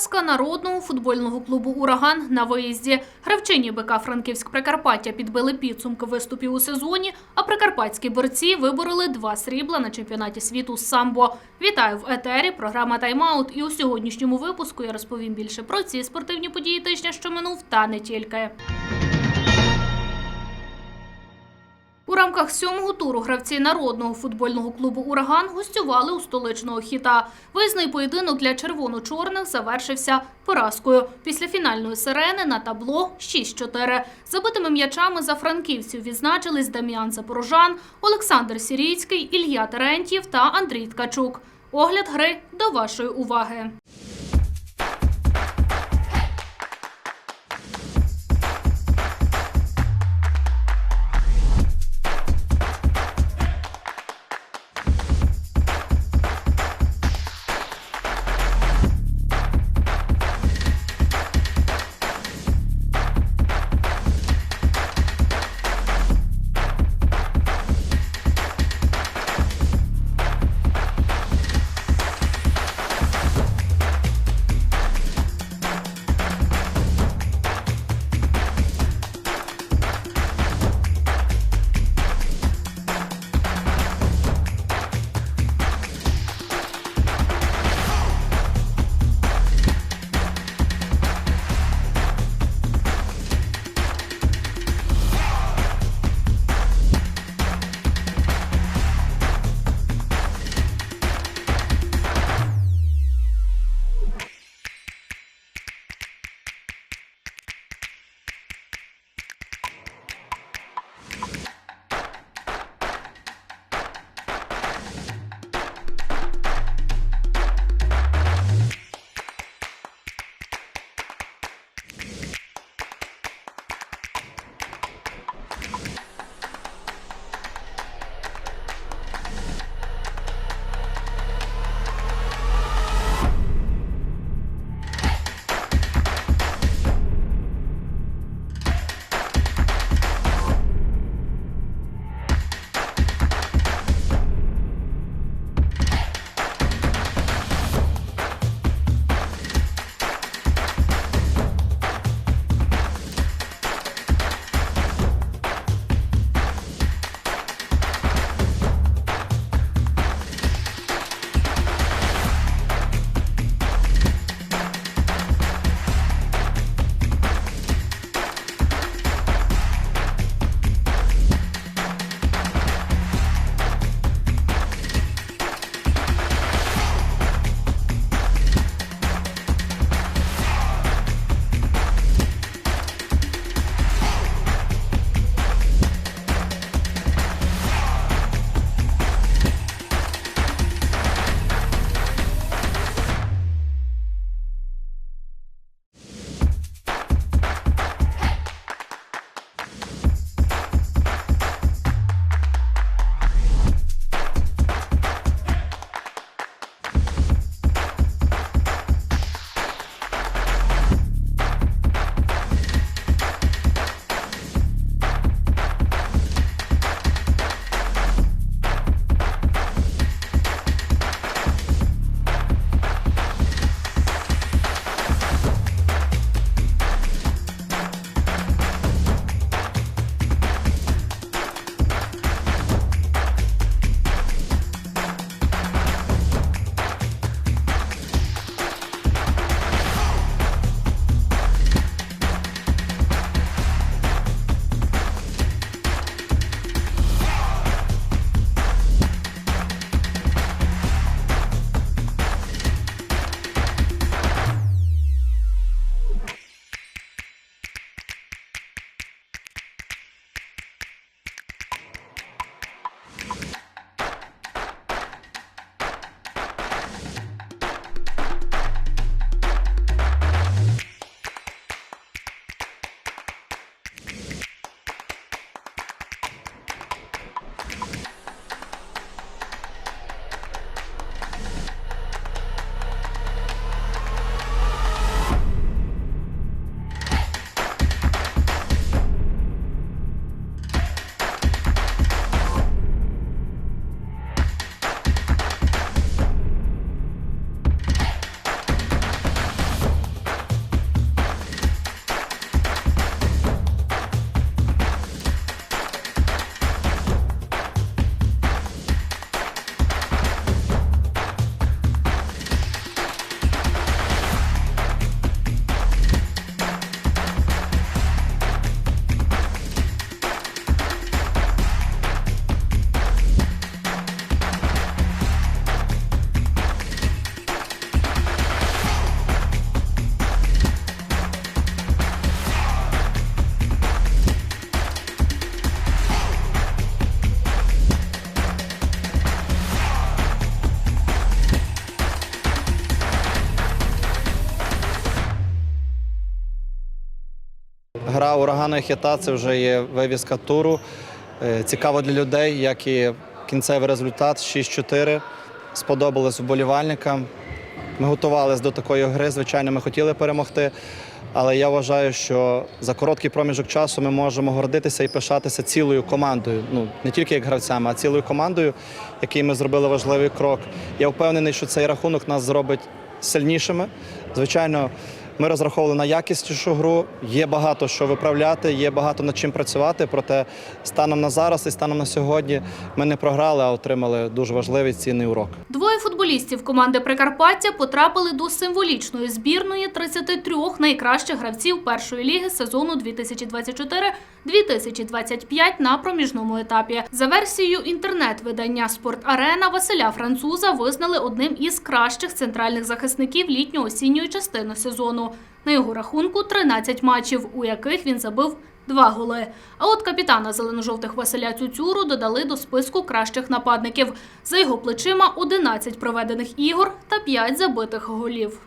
Поразка народного футбольного клубу Ураган на виїзді. Гравчині БК Франківськ Прикарпаття підбили підсумки виступів у сезоні, а прикарпатські борці вибороли два срібла на чемпіонаті світу з самбо. Вітаю в етері. Програма Тайм-аут. І у сьогоднішньому випуску я розповім більше про ці спортивні події тижня, що минув, та не тільки. Рамках сьомого туру гравці народного футбольного клубу Ураган гостювали у столичного хіта. Виїзний поєдинок для червоно-чорних завершився поразкою. Після фінальної сирени на табло 6-4. Забитими м'ячами за франківців відзначились Дам'ян Запорожан, Олександр Сірійський, Ілья Терентьєв та Андрій Ткачук. Огляд гри до вашої уваги. Гра урагану і хіта це вже є вивіска туру. Е, Цікаво для людей, як і кінцевий результат 6-4. Сподобалось вболівальникам. Ми готувалися до такої гри. Звичайно, ми хотіли перемогти. Але я вважаю, що за короткий проміжок часу ми можемо гордитися і пишатися цілою командою. Ну не тільки як гравцями, а цілою командою, який ми зробили важливий крок. Я впевнений, що цей рахунок нас зробить сильнішими. Звичайно, ми розраховували на якіснішу гру. Є багато що виправляти, є багато над чим працювати. Проте станом на зараз і станом на сьогодні ми не програли, а отримали дуже важливий цінний урок. Двоє футболістів команди Прикарпаття потрапили до символічної збірної 33 найкращих гравців першої ліги сезону 2024-2025 на проміжному етапі. За версією інтернет-видання «Спорт-Арена» Василя Француза визнали одним із кращих центральних захисників літньо-осінньої частини сезону. На його рахунку 13 матчів, у яких він забив Два голи. А от капітана зелено-жовтих Василя Цюцюру додали до списку кращих нападників. За його плечима 11 проведених ігор та 5 забитих голів.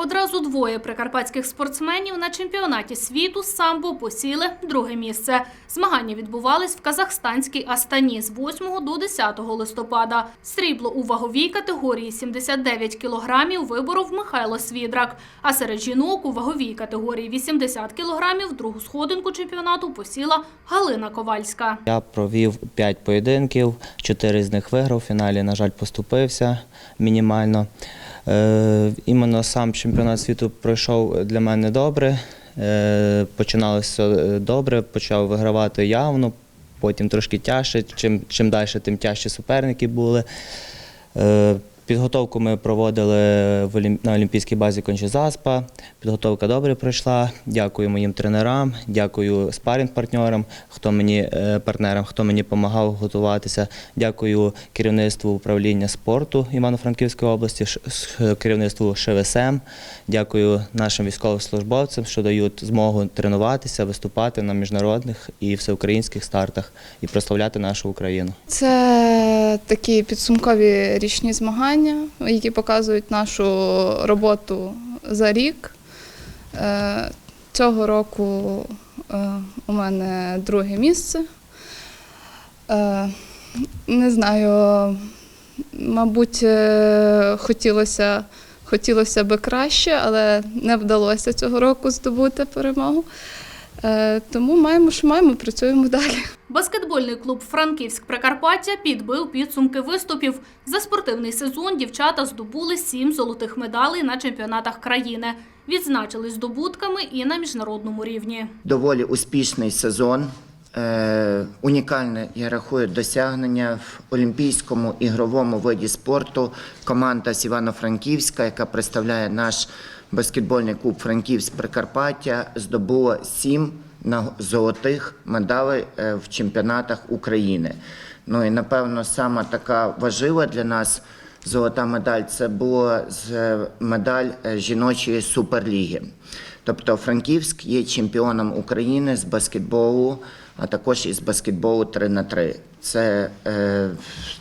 Одразу двоє прикарпатських спортсменів на чемпіонаті світу самбо посіли друге місце. Змагання відбувались в казахстанській Астані з 8 до 10 листопада. Срібло у ваговій категорії 79 кілограмів виборов Михайло Свідрак, а серед жінок у ваговій категорії 80 кілограмів другу сходинку чемпіонату посіла Галина Ковальська. Я провів 5 поєдинків, 4 з них виграв. В фіналі, на жаль, поступився мінімально. Е, іменно сам чемпіонат світу пройшов для мене добре. Е, починалося добре, почав вигравати явно, потім трошки тяжче. Чим, чим далі, тим тяжчі суперники були. Е, Підготовку ми проводили на Олімпійській базі Кончезаспа. Підготовка добре пройшла. Дякую моїм тренерам, дякую спарінг-партнерам, хто мені е, партнерам, хто мені допомагав готуватися. Дякую керівництву управління спорту Івано-Франківської області, керівництву ШВСМ. Дякую нашим військовослужбовцям, що дають змогу тренуватися, виступати на міжнародних і всеукраїнських стартах і прославляти нашу Україну. Це такі підсумкові річні змагання, які показують нашу роботу за рік. Е, Цього року е, у мене друге місце. Е, Не знаю, мабуть, хотілося, хотілося би краще, але не вдалося цього року здобути перемогу. Е, Тому маємо, що маємо, працюємо далі. Баскетбольний клуб Франківськ Прикарпаття підбив підсумки виступів. За спортивний сезон дівчата здобули сім золотих медалей на чемпіонатах країни. Відзначились здобутками і на міжнародному рівні. доволі успішний сезон. Е, унікальне, я рахую, досягнення в олімпійському ігровому виді спорту. Команда з Івано-Франківська, яка представляє наш баскетбольний клуб Франківськ Прикарпаття, здобула сім золотих медалей е, в чемпіонатах України. Ну і напевно сама така важлива для нас золота медаль це була з- медаль е, жіночої суперліги. Тобто Франківськ є чемпіоном України з баскетболу, а також із баскетболу 3 на 3 Це, е,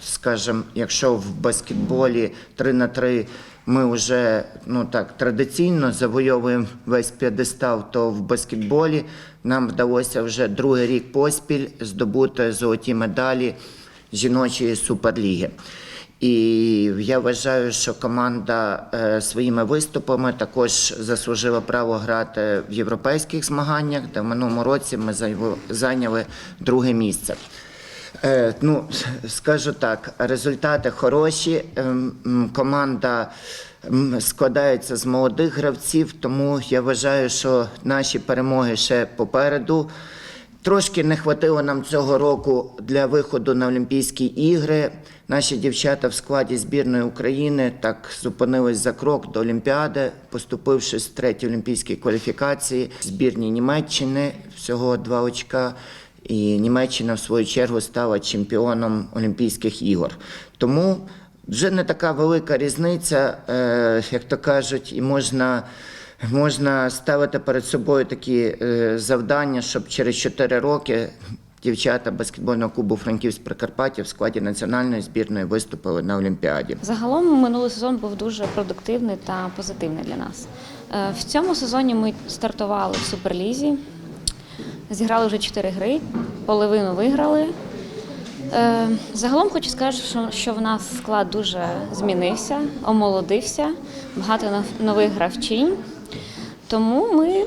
скажімо, якщо в баскетболі 3 на 3 ми вже ну так традиційно завойовуємо весь п'єдестал, то в баскетболі нам вдалося вже другий рік поспіль здобути золоті медалі жіночої суперліги. І я вважаю, що команда е, своїми виступами також заслужила право грати в європейських змаганнях, де в минулому році ми зайняли друге місце. Е, ну, скажу так, результати хороші. Ем, Команда складається з молодих гравців, тому я вважаю, що наші перемоги ще попереду. Трошки не хватило нам цього року для виходу на Олімпійські ігри. Наші дівчата в складі збірної України так зупинились за крок до Олімпіади, поступивши з третьої олімпійської кваліфікації збірні Німеччини всього два очка. І Німеччина, в свою чергу, стала чемпіоном Олімпійських ігор. Тому вже не така велика різниця, е, як то кажуть, і можна, можна ставити перед собою такі е, завдання, щоб через 4 роки дівчата баскетбольного клубу Франківськ Прикарпаття в складі національної збірної виступили на Олімпіаді. Загалом минулий сезон був дуже продуктивний та позитивний для нас. Е, В цьому сезоні ми стартували в Суперлізі, зіграли вже чотири гри, половину виграли. Е, Загалом хочу сказати, що, в нас склад дуже змінився, омолодився, багато нових гравчинь. Тому ми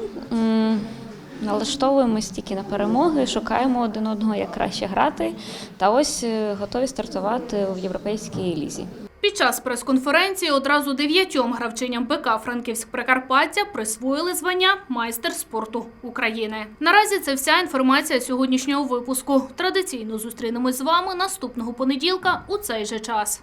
налаштовуємось тільки на перемоги, шукаємо один одного, як краще грати, та ось е, готові стартувати в європейській лізі. Під час прес-конференції одразу дев'ятьом гравчиням БК Франківськ Прикарпаття присвоїли звання майстер спорту України. Наразі це вся інформація сьогоднішнього випуску. Традиційно зустрінемось з вами наступного понеділка у цей же час.